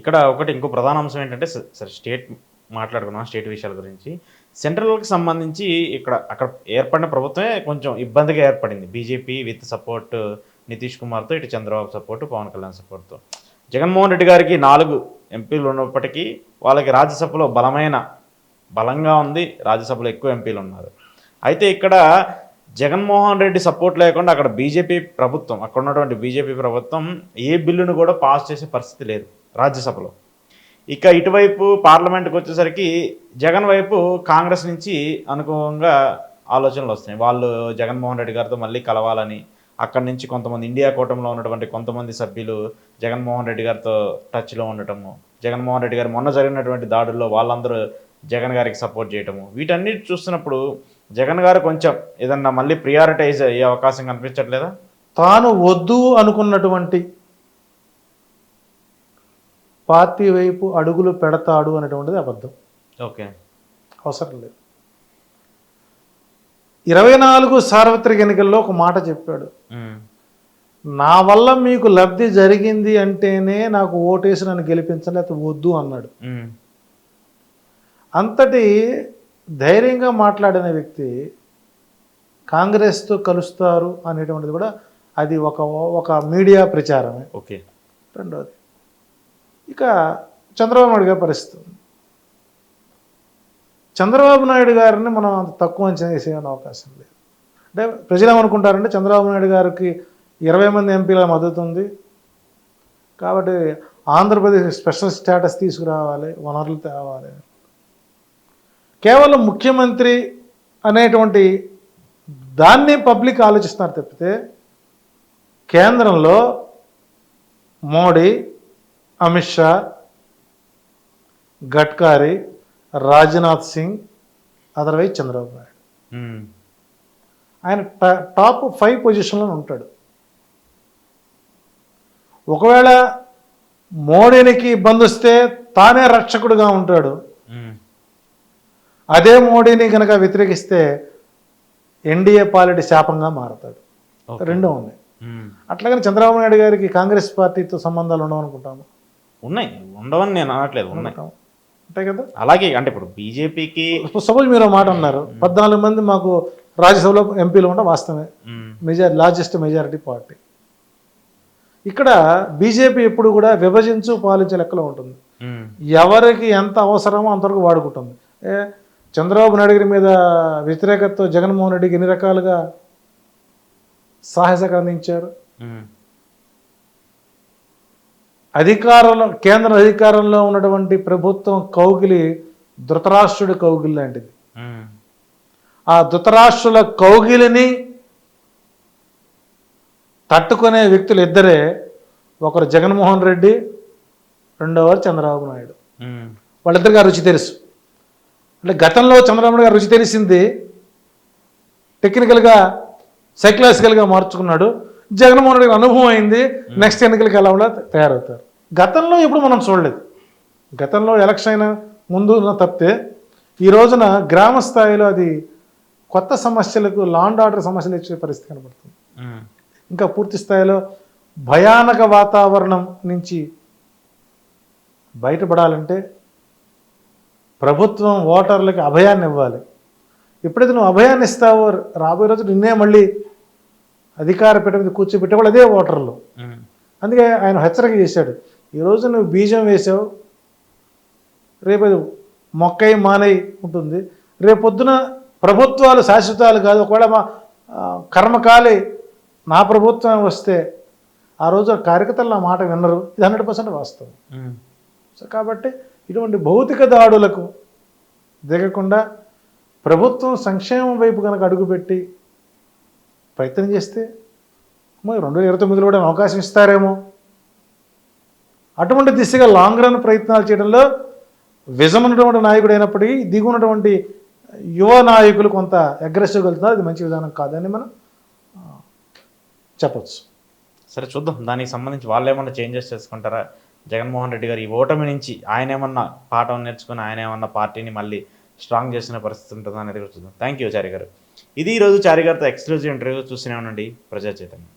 ఇక్కడ ఒకటి ఇంకో ప్రధాన అంశం ఏంటంటే సరే స్టేట్ మాట్లాడుకున్నాం స్టేట్ విషయాల గురించి. సెంట్రల్కి సంబంధించి ఇక్కడ అక్కడ ఏర్పడిన ప్రభుత్వమే కొంచెం ఇబ్బందిగా ఏర్పడింది. బీజేపీ విత్ సపోర్ట్ నితీష్ కుమార్తో ఇటు చంద్రబాబు సపోర్టు పవన్ కళ్యాణ్ సపోర్ట్తో. జగన్మోహన్ రెడ్డి గారికి నాలుగు ఎంపీలు ఉన్నప్పటికీ వాళ్ళకి రాజ్యసభలో బలమైన బలంగా ఉంది రాజ్యసభలో ఎక్కువ ఎంపీలు ఉన్నారు. అయితే ఇక్కడ జగన్మోహన్ రెడ్డి సపోర్ట్ లేకుండా అక్కడ బీజేపీ ప్రభుత్వం అక్కడ ఉన్నటువంటి బీజేపీ ప్రభుత్వం ఏ బిల్లును కూడా పాస్ చేసే పరిస్థితి లేదు. రాజ్యసభలో. ఇక ఇటువైపు పార్లమెంట్కి వచ్చేసరికి జగన్ వైపు కాంగ్రెస్ నుంచి అనుకూలంగా ఆలోచనలు వస్తున్నాయి. వాళ్ళు జగన్మోహన్ రెడ్డి గారితో మళ్ళీ కలవాలని అక్కడి నుంచి కొంతమంది ఇండియా కూటమిలో ఉన్నటువంటి కొంతమంది సభ్యులు జగన్మోహన్ రెడ్డి గారితో టచ్లో ఉండటము జగన్మోహన్ రెడ్డి గారు మొన్న జరిగినటువంటి దాడుల్లో వాళ్ళందరూ జగన్ గారికి సపోర్ట్ చేయటము వీటన్నిటి చూస్తున్నప్పుడు జగన్ గారు కొంచెం ఏదన్నా మళ్ళీ ప్రియారిటైజ్ అయ్యే అవకాశం కనిపించట్లేదా? తాను వద్దు అనుకున్నటువంటి పార్టీ వైపు అడుగులు పెడతాడు అనేటువంటిది అబద్ధం. ఓకే. అవసరం లేదు. ఇరవై నాలుగు సార్వత్రిక ఎన్నికల్లో ఒక మాట చెప్పాడు. నా వల్ల మీకు లబ్ధి జరిగింది అంటేనే నాకు ఓటేసి నన్ను గెలిపించండి వద్దు అన్నాడు. అంతటి ధైర్యంగా మాట్లాడిన వ్యక్తి కాంగ్రెస్తో కలుస్తారు అనేటువంటిది కూడా అది ఒక ఒక మీడియా ప్రచారమే. ఓకే. రెండోది. ఇక చంద్రబాబు నాయుడు గారి పరిస్థితి ఉంది. చంద్రబాబు నాయుడు గారిని మనం అంత తక్కువ అంచనా వేసే అవకాశం లేదు. అంటే ప్రజలు ఏమనుకుంటారంటే చంద్రబాబు నాయుడు గారికి ఇరవై మంది ఎంపీల మద్దతు ఉంది. కాబట్టి ఆంధ్రప్రదేశ్ స్పెషల్ స్టేటస్ తీసుకురావాలి వనరులు తేవాలి. కేవలం ముఖ్యమంత్రి అనేటువంటి దాన్ని పబ్లిక్ ఆలోచిస్తున్నారు తప్పితే కేంద్రంలో మోడీ అమిత్ షా గడ్కారీ రాజ్నాథ్ సింగ్ అదర్వైజ్ చంద్రబాబు నాయుడు. ఆయన టాప్ ఫైవ్ పొజిషన్లో ఉంటాడు ఒకవేళ మోడీనికి ఇబ్బంది వస్తే తానే రక్షకుడుగా ఉంటాడు. అదే మోడీని కనుక వ్యతిరేకిస్తే ఎన్డీఏ పాలిటీ శాపంగా మారతాడు. రెండూ ఉన్నాయి ఉమ్. అట్లాగని చంద్రబాబు నాయుడు గారికి కాంగ్రెస్ పార్టీతో సంబంధాలు ఉండవనుకుంటాము ఉన్నాయి. ఉండవని నేను అనట్లేదు ఉన్నాయి. అంతే కదా? అలాగే అంటే ఇప్పుడు బీజేపీకి సపోజ్ మీరు మాట అన్నారు. పద్నాలుగు మంది మాకు రాజ్యసభలో ఎంపీలు ఉంటే వాస్తవమే. మెజార్ లార్జెస్ట్ మెజారిటీ పార్టీ ఇక్కడ బీజేపీ ఎప్పుడు కూడా విభజించు పాలించే లెక్కలో ఉంటుంది. ఎవరికి ఎంత అవసరమో అంతవరకు వాడుకుంటుంది. ఏ చంద్రబాబు నాయుడు గారి మీద వ్యతిరేకతతో జగన్మోహన్ రెడ్డికి ఎన్ని రకాలుగా సహాయ అందించారు? అధికారంలో కేంద్ర అధికారంలో ఉన్నటువంటి ప్రభుత్వం కౌగిలి ధృతరాష్ట్రుడి కౌగిలి లాంటిది. ఆ ధృతరాష్ట్రుల కౌగిలిని తట్టుకునే వ్యక్తులు ఇద్దరే ఒకరు జగన్మోహన్ రెడ్డి రెండవరు చంద్రబాబు నాయుడు. వాళ్ళిద్దరికి ఆ రుచి తెలుసు. అంటే గతంలో చంద్రబాబు నాయుడు గారు రుచి తెలిసింది. టెక్నికల్గా సైకలాజికల్గా మార్చుకున్నాడు. జగన్మోహన్ రెడ్డి అనుభవం అయింది నెక్స్ట్ ఎన్నికలకి ఎలా ఉండాలో తయారవుతారు. గతంలో ఇప్పుడు మనం చూడలేదు. గతంలో ఎలక్షన్ అయిన ముందు తప్పితే ఈ రోజున గ్రామ స్థాయిలో అది కొత్త సమస్యలకు లాండ్ ఆర్డర్ సమస్యలు ఇచ్చే పరిస్థితి కనబడుతుంది. ఇంకా పూర్తి స్థాయిలో భయానక వాతావరణం నుంచి బయటపడాలంటే ప్రభుత్వం ఓటర్లకి అభయాన్ని ఇవ్వాలి ఎప్పుడైతే నువ్వు అభయాన్ని ఇస్తావో రాబోయే రోజు నిన్నే మళ్ళీ అధికార పీఠ మీద కూర్చోబెట్టే వాళ్ళు అదే ఓటర్లు. అందుకే ఆయన హెచ్చరిక చేశాడు. ఈరోజు నువ్వు బీజం వేసావు రేపు అది మొక్కై మానై ఉంటుంది. రేపు పొద్దున ప్రభుత్వాలు శాశ్వతాలు కాదు ఒకవేళ మా కర్మకాలి నా ప్రభుత్వం వస్తే ఆ రోజు ఆ కార్యకర్తలు నా మాట విన్నరు ఇది హండ్రెడ్ పర్సెంట్ వాస్తవం. సో కాబట్టి ఇటువంటి భౌతిక దాడులకు దిగకుండా ప్రభుత్వం సంక్షేమం వైపు కనుక అడుగుపెట్టి ప్రయత్నం చేస్తే మరి రెండు వేల ఇరవై తొమ్మిదిలో కూడా అవకాశం ఇస్తారేమో. అటువంటి దిశగా లాంగ్ రన్ ప్రయత్నాలు చేయడంలో విజం ఉన్నటువంటి నాయకుడు అయినప్పటికీ దిగు ఉన్నటువంటి యువ నాయకులు కొంత అగ్రెసివ్గా వెళ్తున్నారు. అది మంచి విధానం కాదని మనం చెప్పచ్చు చెప్పొచ్చు. సరే చూద్దాం. దానికి సంబంధించి వాళ్ళు ఏమన్నా చేంజెస్ చేసుకుంటారా? జగన్మోహన్ రెడ్డి గారు ఈ ఓటమి నుంచి ఆయన ఏమన్నా పాఠం నేర్చుకుని ఆయన ఏమన్నా పార్టీని మళ్ళీ స్ట్రాంగ్ చేసిన పరిస్థితి ఉంటుందా అనేది కూడా చూద్దాం. థ్యాంక్ యూ చారి గారు. ఇది ఈరోజు చారి ఎక్స్క్లూజివ్ ఇంటర్వ్యూ చూస్తూనే ఉండండి. ప్రజా చైతన్యం